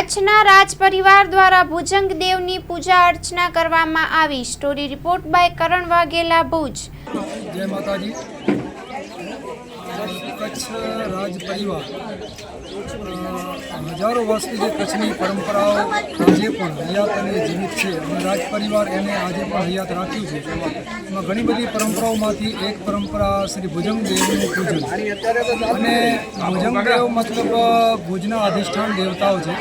કચ્છના રાજ પરિવાર દ્વારા ભુજંગ દેવની પૂજા અર્ચના કરવામાં આવી. Story report by Karan Vaghela, Bhuj. જય માતાજી. કચ્છ રાજ પરિવાર હજારો વર્ષથી જે કચ્છની પરંપરાઓ આજે પણ હયાત અને જીવિત છે અને રાજ પરિવાર એને આજે પણ હયાત રાખ્યું છે. એમાં ઘણી બધી પરંપરાઓમાંથી એક પરંપરા શ્રી ભુજંગ દેવનું પૂજન. અને ભુજંગ દેવ મતલબ ભુજના અધિષ્ઠાન દેવતાઓ છે.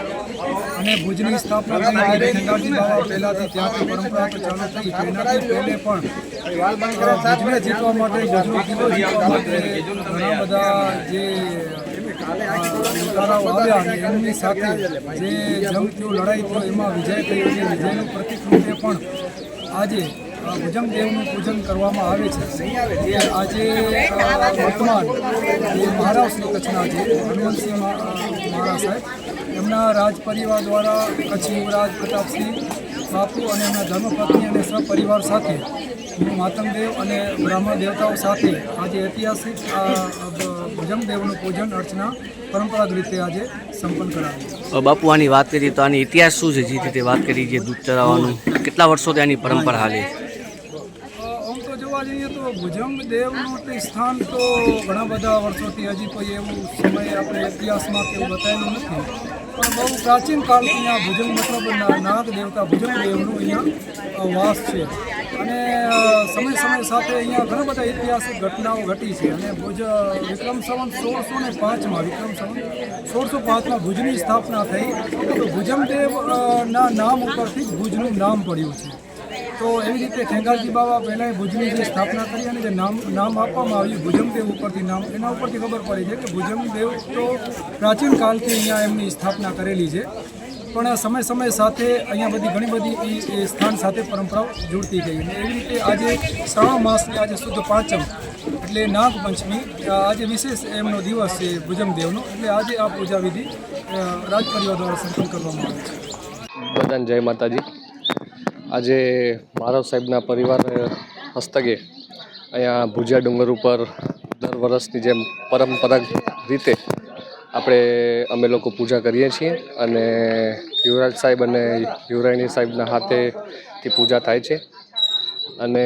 અને ભુજની સ્થાપના પહેલાંથી ત્યાંથી પરંપરા તો પણ ભુજને જીતવા માટે ઘણા બધા જે એમની સાથે જે જંગ થયો, લડાઈ થયો, એમાં વિજય થયો છે. વિજયનું પ્રતિક રૂપે પણ આજે ભુજંગદેવનું પૂજન કરવામાં આવે છે. જે આજે વર્તમાન જે મહારાજ કચ્છના છે હનુમંતસિંહ મહારાજ સાહેબ એમના રાજ પરિવાર દ્વારા કચ્છ યુવરાજ પ્રતાપસિંહ બાપુ અને એમના ધર્મપત્ની અને સપરિવાર સાથે હું માતંગદેવ અને બ્રાહ્મણ દેવતાઓ સાથે આજે ઐતિહાસિક આ અ, ભુજંગ દેવનું પૂજન અર્ચના પરંપરાગત રીતે આજે સંપન્ન કરાવી બાપુ આની વાત કરીએ તો આની ઇતિહાસ શું છે? જે રીતે વાત કરી જે દૂધ ચડાવવાનું કેટલા વર્ષોથી આની પરંપરા હાલે? આમ તો જોવા જઈએ તો ભુજંગ દેવનું તે સ્થાન તો ઘણા બધા વર્ષોથી હજી કોઈ એવું સમય આપણે ઇતિહાસમાં કેવું બતાવેલું નથી. બહુ પ્રાચીન કાળથી અહીંયા ભુજંગ મતલબ નાગ દેવતા ભુજંગ દેવનું અહીંયા વાસ છે. અને સમય સમય સાથે અહીંયા ઘણા બધા ઐતિહાસિક ઘટનાઓ ઘટી છે. અને ભુજ વિક્રમ સંવંત સોળસો ને પાંચમાં વિક્રમ સંવંત સોળસો પાંચમાં ભુજની સ્થાપના થઈ. તો ભુજંગ દેવ અ, ના નામ ઉપરથી ભુજનું નામ પડ્યું છે. તો એવી રીતે ખેંગારજી બાબા પહેલાં ભુજની જે સ્થાપના કરી અને જે નામ નામ આપવામાં આવ્યું ભુજંગદેવ ઉપરથી નામ, એના ઉપરથી ખબર પડી છે કે ભુજંગદેવ તો પ્રાચીન કાળથી અહીંયા એમની સ્થાપના કરેલી છે. પણ સમય સમય સાથે અહીંયા બધી ઘણી બધી એ- સ્થાન સાથે પરંપરાઓ જોડતી ગઈ અને એવી રીતે આજે શ્રાવણ માસની આજે શુદ્ધ પાંચમ એટલે નાગપંચમી આજે વિશેષ એમનો દિવસ છે ભુજંગદેવનો એટલે આજે આ પૂજા વિધિ રાજ પરિવાર દ્વારા સંપન્ન કરવામાં આવે છે. બધાને જય માતાજી. આજે મારવ સાહેબના પરિવાર હસ્તકે અહીંયા ભુજિયા ડુંગર ઉપર દર વર્ષની જેમ પરંપરાગત રીતે આપણે અમે લોકો પૂજા કરીએ છીએ અને યુવરાજ સાહેબ અને યુવરાણી સાહેબના હાથેથી પૂજા થાય છે. અને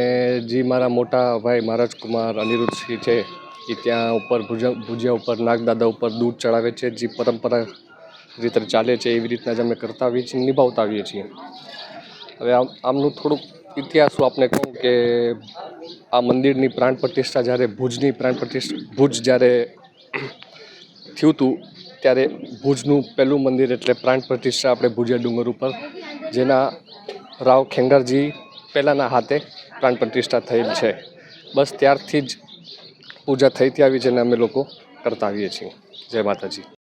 જે મારા મોટા ભાઈ મહારાજ કુમાર અનિરુદ્ધસિંહ છે, એ ત્યાં ઉપર ભુજા, ભુજિયા ઉપર, નાગદાદા ઉપર દૂધ ચડાવે છે. જે પરંપરા રીતે ચાલે છે, એવી રીતના જ અમે કરતા આવીએ છીએ નિભાવતા આવીએ છીએ. હવે આમ, આમનું થોડુંક ઇતિહાસ હું આપને કહું કે આ મંદિરની પ્રાણ પ્રતિષ્ઠા જ્યારે, ભુજની પ્રાણ પ્રતિષ્ઠા, ભુજ જ્યારે થયું હતું, ત્યારે ભુજનું પહેલું મંદિર એટલે પ્રાણ પ્રતિષ્ઠા આપણે ભુજિયા ડુંગર ઉપર, જેના રાવ ખેંગારજી પહેલાંના હાથે પ્રાણ પ્રતિષ્ઠા થયેલ છે. બસ ત્યારથી જ પૂજા થઈતી આવી છે અમે લોકો કરતા આવીએ છીએ. જય માતાજી.